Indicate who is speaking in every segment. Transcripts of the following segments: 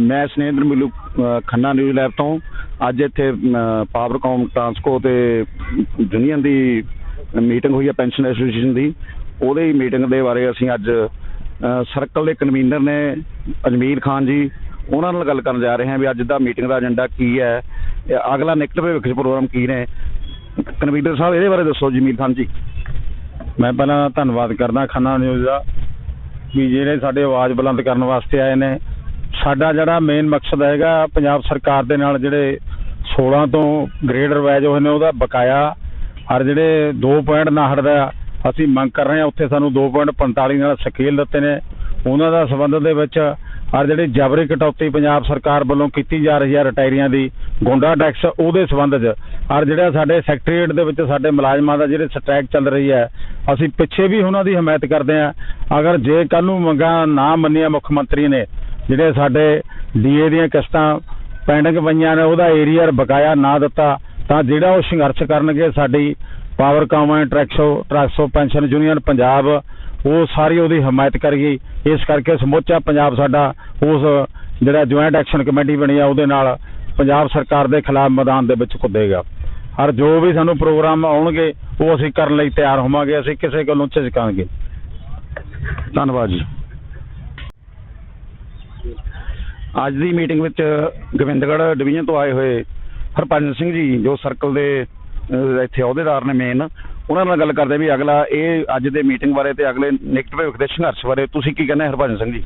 Speaker 1: ਮੈਂ ਸਨੇਂਦਰ ਮਿਲੂ Khanna news lab ਤੋਂ। ਅੱਜ ਇੱਥੇ ਪਾਵਰਕਾਮ ਟਰਾਂਸਕੋ ਤੇ ਯੂਨੀਅਨ ਦੀ ਮੀਟਿੰਗ ਹੋਈ ਹੈ ਪੈਨਸ਼ਨ ਐਸੋਸੀਏਸ਼ਨ ਦੀ। ਉਹਦੇ ਹੀ ਮੀਟਿੰਗ ਦੇ ਬਾਰੇ ਅਸੀਂ ਅੱਜ ਸਰਕਲ ਦੇ ਕਨਵੀਨਰ ਨੇ ਅਜਮੀਰ ਖਾਨ ਜੀ ਉਹਨਾਂ ਨਾਲ ਗੱਲ ਕਰਨ ਜਾ ਰਹੇ ਹਾਂ ਵੀ ਅੱਜ ਦਾ ਮੀਟਿੰਗ ਦਾ ਏਜੰਡਾ ਕੀ ਹੈ। ਅਗਲਾ ਨਿਕਟ ਭਵਿੱਖ 'ਚ ਪ੍ਰੋਗਰਾਮ ਕੀ ਨੇ? ਕਨਵੀਨਰ ਸਾਹਿਬ ਇਹਦੇ ਬਾਰੇ ਦੱਸੋ ਜਮੀਰ ਖਾਨ ਜੀ।
Speaker 2: ਮੈਂ ਪਹਿਲਾਂ ਧੰਨਵਾਦ ਕਰਦਾ ਖੰਨਾ ਨਿਊਜ਼ ਦਾ ਵੀ ਜਿਹੜੇ ਸਾਡੇ ਆਵਾਜ਼ ਬੁਲੰਦ ਕਰਨ ਵਾਸਤੇ ਆਏ ਨੇ। ਸਾਡਾ ਜਿਹੜਾ ਮੇਨ ਮਕਸਦ ਹੈਗਾ ਪੰਜਾਬ ਸਰਕਾਰ ਦੇ ਨਾਲ ਜਿਹੜੇ 16 ਤੋਂ ਗ੍ਰੇਡ ਰਿਵਾਈਜ਼ ਹੋਏ ਨੇ, ਉਹਦਾ ਬਕਾਇਆ ਔਰ ਜਿਹੜੇ 2.59 ਦਾ ਅਸੀਂ ਮੰਗ ਕਰ ਰਹੇ ਹਾਂ, ਉੱਥੇ ਸਾਨੂੰ 2.45 ਨਾਲ ਸਕੇਲ ਦਿੱਤੇ ਨੇ। ਉਹਨਾਂ ਦਾ ਸੰਬੰਧ ਦੇ ਵਿੱਚ ਔਰ ਜਿਹੜੀ ਜਬਰੀ ਕਟੌਤੀ ਪੰਜਾਬ ਸਰਕਾਰ ਵੱਲੋਂ ਕੀਤੀ ਜਾ ਰਹੀ ਹੈ ਰਿਟਾਇਰੀਆਂ ਦੀ, ਗੁੰਡਾ ਟੈਕਸ ਉਹਦੇ ਸੰਬੰਧ 'ਚ ਔਰ ਜਿਹੜਾ ਸਾਡੇ ਸੈਕਟਰੀਏਟ ਦੇ ਵਿੱਚ ਸਾਡੇ ਮੁਲਾਜ਼ਮਾਂ ਦਾ ਜਿਹੜੇ ਸਟ੍ਰਾਈਕ ਚੱਲ ਰਹੀ ਹੈ, ਅਸੀਂ ਪਿੱਛੇ ਵੀ ਉਹਨਾਂ ਦੀ ਹਮਾਇਤ ਕਰਦੇ ਹਾਂ। ਅਗਰ ਜੇ ਕੱਲ ਨੂੰ ਮੰਗਾਂ ਨਾ ਮੰਨੀਆਂ ਮੁੱਖ ਮੰਤਰੀ ਨੇ ਜਿਹੜੇ ਸਾਡੇ ਡੀਏ ਦੀਆਂ ਕਿਸ਼ਤਾਂ ਪੈਂਡਿੰਗ ਪਈਆਂ ਨੇ, ਉਹਦਾ ਏਰੀਆ ਬਕਾਇਆ ਨਾ ਦਿੱਤਾ, ਤਾਂ ਜਿਹੜਾ ਉਹ ਸੰਘਰਸ਼ ਕਰਨਗੇ ਸਾਡੀ power com com Transco Transco pension union Punjab, ਉਹ ਸਾਰੀ ਉਹਦੀ ਹਮਾਇਤ ਕਰੇਗੀ। ਇਸ ਕਰਕੇ ਸਮੁੱਚਾ ਪੰਜਾਬ ਸਾਡਾ ਉਸ ਜਿਹੜਾ ਜੁਆਇੰਟ ਐਕਸ਼ਨ ਕਮੇਟੀ ਬਣੀ ਆ, ਉਹਦੇ ਨਾਲ ਪੰਜਾਬ ਸਰਕਾਰ ਦੇ ਖਿਲਾਫ ਮੈਦਾਨ ਦੇ ਵਿੱਚ ਕੁੱਦੇਗਾ। ਔਰ ਜੋ ਵੀ ਸਾਨੂੰ ਪ੍ਰੋਗਰਾਮ ਆਉਣਗੇ, ਉਹ ਅਸੀਂ ਕਰਨ ਲਈ ਤਿਆਰ ਹੋਵਾਂਗੇ, ਅਸੀਂ ਕਿਸੇ ਗੱਲੋਂ ਝਿਜਕਾਂਗੇ।
Speaker 1: ਧੰਨਵਾਦ ਜੀ। ਅੱਜ ਦੀ ਮੀਟਿੰਗ ਵਿੱਚ ਗੋਬਿੰਦਗੜ੍ਹ ਡਿਵੀਜ਼ਨ ਤੋਂ ਆਏ ਹੋਏ ਹਰਪੰਜ ਸਿੰਘ ਜੀ, ਜੋ ਸਰਕਲ ਦੇ ਇੱਥੇ ਅਹੁਦੇਦਾਰ ਨੇ ਮੇਨ ਉਹਨਾਂ ਨਾਲ ਗੱਲ ਕਰਦੇ ਵੀ ਅਗਲਾ ਇਹ ਅੱਜ ਦੇ ਮੀਟਿੰਗ ਬਾਰੇ ਤੇ ਅਗਲੇ ਨਿਕਟ ਭਵਿੱਖ ਦੇ ਸੰਘਰਸ਼ ਬਾਰੇ ਤੁਸੀਂ ਕੀ ਕਹਿੰਦੇ ਹਰਪੰਜ ਸਿੰਘ ਜੀ?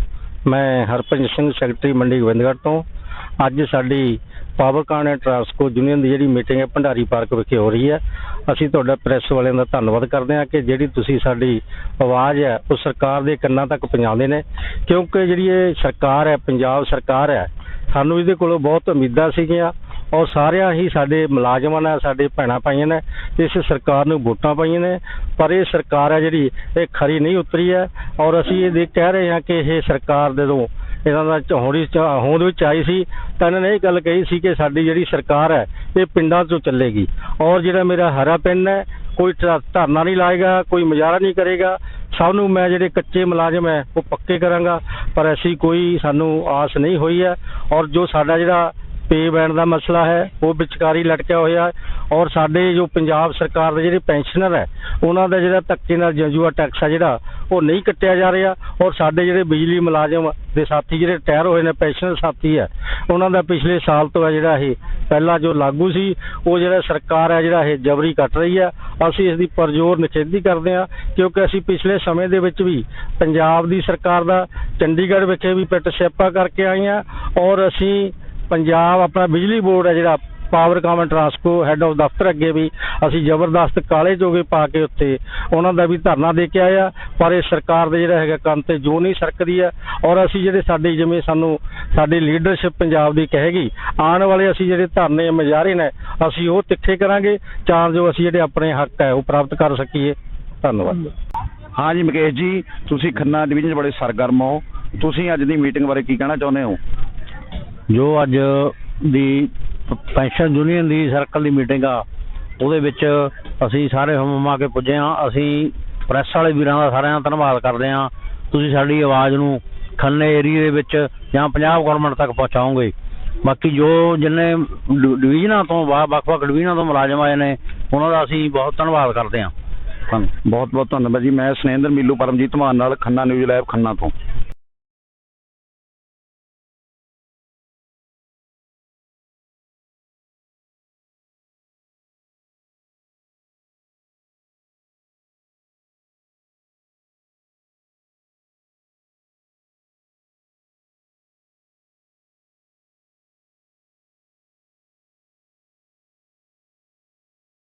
Speaker 3: ਮੈਂ ਹਰਪੰਜ ਸਿੰਘ ਸੈਕਟਰੀ ਮੰਡੀ ਗੋਬਿੰਦਗੜ੍ਹ ਤੋਂ। ਅੱਜ ਸਾਡੀ ਪਾਵਰਕਾਨ ਐਂਡ ਟਰਾਂਸਕੋ ਯੂਨੀਅਨ ਦੀ ਜਿਹੜੀ ਮੀਟਿੰਗ ਹੈ ਭੰਡਾਰੀ ਪਾਰਕ ਵਿਖੇ ਹੋ ਰਹੀ ਹੈ। ਅਸੀਂ ਤੁਹਾਡਾ ਪ੍ਰੈਸ ਵਾਲਿਆਂ ਦਾ ਧੰਨਵਾਦ ਕਰਦੇ ਹਾਂ ਕਿ ਜਿਹੜੀ ਤੁਸੀਂ ਸਾਡੀ ਆਵਾਜ਼ ਹੈ, ਉਹ ਸਰਕਾਰ ਦੇ ਕੰਨਾਂ ਤੱਕ ਪਹੁੰਚਾਉਂਦੇ ਨੇ। ਕਿਉਂਕਿ ਜਿਹੜੀ ਇਹ ਸਰਕਾਰ ਹੈ, ਪੰਜਾਬ ਸਰਕਾਰ ਹੈ, ਸਾਨੂੰ ਇਹਦੇ ਕੋਲੋਂ ਬਹੁਤ ਉਮੀਦਾਂ ਸੀਗੀਆਂ। ਔਰ ਸਾਰਿਆਂ ਹੀ ਸਾਡੇ ਮੁਲਾਜ਼ਮਾਂ ਨੇ, ਸਾਡੇ ਭੈਣਾਂ ਪਾਈਆਂ ਨੇ ਇਸ ਸਰਕਾਰ ਨੂੰ ਵੋਟਾਂ ਪਾਈਆਂ ਨੇ, ਪਰ ਇਹ ਸਰਕਾਰ ਹੈ ਜਿਹੜੀ ਇਹ ਖਰੀ ਨਹੀਂ ਉਤਰੀ ਹੈ ਔਰ ਅਸੀਂ ਇਹ ਦੇਖ ਕਹਿ ਰਹੇ ਹਾਂ ਕਿ ਇਹ ਸਰਕਾਰ ਜਦੋਂ ਇਹਨਾਂ ਦਾ ਚ- ਹੋਂਦ ਵਿੱਚ ਆਈ ਸੀ, ਤਾਂ ਇਹਨਾਂ ਨੇ ਇਹ ਗੱਲ ਕਹੀ ਸੀ ਕਿ ਸਾਡੀ ਜਿਹੜੀ ਸਰਕਾਰ ਹੈ, ਇਹ ਪਿੰਡਾਂ ਤੋਂ ਚੱਲੇਗੀ। ਔਰ ਜਿਹੜਾ ਮੇਰਾ ਹਰਾ ਪਿੰਡ ਹੈ, ਕੋਈ ਧਰਨਾ ਨਹੀਂ ਲਾਏਗਾ, ਕੋਈ ਮੁਜ਼ਾਹਰਾ ਨਹੀਂ ਕਰੇਗਾ। ਸਭ ਨੂੰ ਮੈਂ ਜਿਹੜੇ ਕੱਚੇ ਮੁਲਾਜ਼ਮ ਹੈ, ਉਹ ਪੱਕੇ ਕਰਾਂਗਾ, ਪਰ ਐਸੀ ਕੋਈ ਸਾਨੂੰ ਆਸ ਨਹੀਂ ਹੋਈ ਹੈ। ਔਰ ਜੋ ਸਾਡਾ ਜਿਹੜਾ ਪੇ ਬੈਣ ਦਾ ਮਸਲਾ ਹੈ, ਉਹ ਵਿਚਕਾਰੀ ਲਟਕਿਆ ਹੋਇਆ ਔਰ ਸਾਡੇ ਜੋ ਪੰਜਾਬ ਸਰਕਾਰ ਦੇ ਜਿਹੜੇ ਪੈਨਸ਼ਨਰ ਹੈ, ਉਹਨਾਂ ਦਾ ਜਿਹੜਾ ਧੱਕੇ ਨਾਲ ਜੰਜੂਆ ਟੈਕਸ ਆ ਜਿਹੜਾ, ਉਹ ਨਹੀਂ ਕੱਟਿਆ ਜਾ ਰਿਹਾ ਔਰ ਸਾਡੇ ਜਿਹੜੇ ਬਿਜਲੀ ਮੁਲਾਜ਼ਮ ਦੇ ਸਾਥੀ ਜਿਹੜੇ ਰਿਟਾਇਰ ਹੋਏ ਨੇ, ਪੈਨਸ਼ਨਰ ਸਾਥੀ ਹੈ, ਉਹਨਾਂ ਦਾ ਪਿਛਲੇ ਸਾਲ ਤੋਂ ਹੈ ਜਿਹੜਾ ਇਹ, ਪਹਿਲਾਂ ਜੋ ਲਾਗੂ ਸੀ, ਉਹ ਜਿਹੜਾ ਸਰਕਾਰ ਹੈ ਜਿਹੜਾ ਇਹ ਜਬਰੀ ਕੱਟ ਰਹੀ ਹੈ, ਅਸੀਂ ਇਸ ਦੀ ਪਰਜੋਰ ਨਿਖੇਧੀ ਕਰਦੇ ਹਾਂ, ਕਿਉਂਕਿ ਅਸੀਂ ਪਿਛਲੇ ਸਮੇਂ ਦੇ ਵਿੱਚ ਵੀ ਪੰਜਾਬ ਦੀ ਸਰਕਾਰ ਦਾ ਚੰਡੀਗੜ੍ਹ ਵਿਖੇ ਵੀ ਪਿੱਟ ਸਿਆਪਾ ਕਰਕੇ ਆਏ ਹਾਂ ਔਰ ਅਸੀਂ ਪੰਜਾਬ ਆਪਣਾ ਬਿਜਲੀ ਬੋਰਡ ਹੈ ਜਿਹੜਾ power com Transco head of ਦਫ਼ਤਰ ਅੱਗੇ ਵੀ ਅਸੀਂ ਜ਼ਬਰਦਸਤ ਕਾਲੇ ਜੋਗੇ ਪਾ ਕੇ ਉੱਥੇ ਉਹਨਾਂ ਦਾ ਵੀ ਧਰਨਾ ਦੇ ਕੇ ਆਇਆ ਪਰ ਇਹ ਸਰਕਾਰ ਦੇ ਜਿਹੜਾ ਹੈਗਾ ਕੰਮ ਤੇ ਜੋ ਨਹੀਂ ਸਰਕਦੀ ਹੈ ਔਰ ਅਸੀਂ ਜਿਹੜੇ ਸਾਡੀ ਜਿਵੇਂ ਸਾਨੂੰ, ਸਾਡੀ ਲੀਡਰਸ਼ਿਪ ਪੰਜਾਬ ਦੀ ਕਹੇਗੀ, ਆਉਣ ਵਾਲੇ ਅਸੀਂ ਜਿਹੜੇ ਧਰਨੇ ਮੁਜ਼ਾਹਰੇ ਨੇ, ਅਸੀਂ ਉਹ ਤਿੱਖੇ ਕਰਾਂਗੇ ਤਾਂ ਜੋ ਅਸੀਂ ਜਿਹੜੇ ਆਪਣੇ ਹੱਕ ਹੈ ਉਹ ਪ੍ਰਾਪਤ ਕਰ ਸਕੀਏ। ਧੰਨਵਾਦ।
Speaker 1: ਹਾਂ ਜੀ, ਮੁਕੇਸ਼ ਜੀ, ਤੁਸੀਂ ਖੰਨਾ ਡਿਵੀਜ਼ਨ ਬੜੇ ਸਰਗਰਮ ਹੋ। ਤੁਸੀਂ ਅੱਜ ਦੀ ਮੀਟਿੰਗ ਬਾਰੇ ਕੀ ਕਹਿਣਾ ਚਾਹੁੰਦੇ ਹੋ?
Speaker 4: ਜੋ ਅੱਜ ਦੀ ਪੈਨਸ਼ਨ ਯੂਨੀਅਨ ਦੀ ਸਰਕਲ ਦੀ ਮੀਟਿੰਗ ਆ, ਉਹਦੇ ਵਿੱਚ ਅਸੀਂ ਸਾਰੇ ਹਮਮਾ ਕੇ ਪੁੱਜੇ ਹਾਂ। ਅਸੀਂ ਪ੍ਰੈਸ ਵਾਲੇ ਵੀਰਾਂ ਦਾ ਸਾਰਿਆਂ ਦਾ ਧੰਨਵਾਦ ਕਰਦੇ ਹਾਂ। ਤੁਸੀਂ ਸਾਡੀ ਆਵਾਜ਼ ਨੂੰ ਖੰਨੇ ਏਰੀਏ ਦੇ ਵਿੱਚ ਜਾਂ ਪੰਜਾਬ ਗਵਰਨਮੈਂਟ ਤੱਕ ਪਹੁੰਚਾਓਗੇ। ਬਾਕੀ ਜੋ ਜਿੰਨੇ ਡਿਵੀਜ਼ਨਾਂ ਤੋਂ ਵੱਖ-ਵੱਖ ਡਿਵੀਜ਼ਨਾਂ ਤੋਂ ਮੁਲਾਜ਼ਮ ਆਏ ਨੇ, ਉਹਨਾਂ ਦਾ ਅਸੀਂ ਬਹੁਤ ਧੰਨਵਾਦ ਕਰਦੇ ਹਾਂ।
Speaker 1: ਬਹੁਤ ਬਹੁਤ ਧੰਨਵਾਦ ਜੀ। ਮੈਂ ਸਨੇਂਦਰ ਮੀਲੂ, ਪਰਮਜੀਤ ਮਾਨ ਨਾਲ ਖੰਨਾ ਨਿਊਜ਼ ਲਾਈਵ ਖੰਨਾ ਤੋਂ।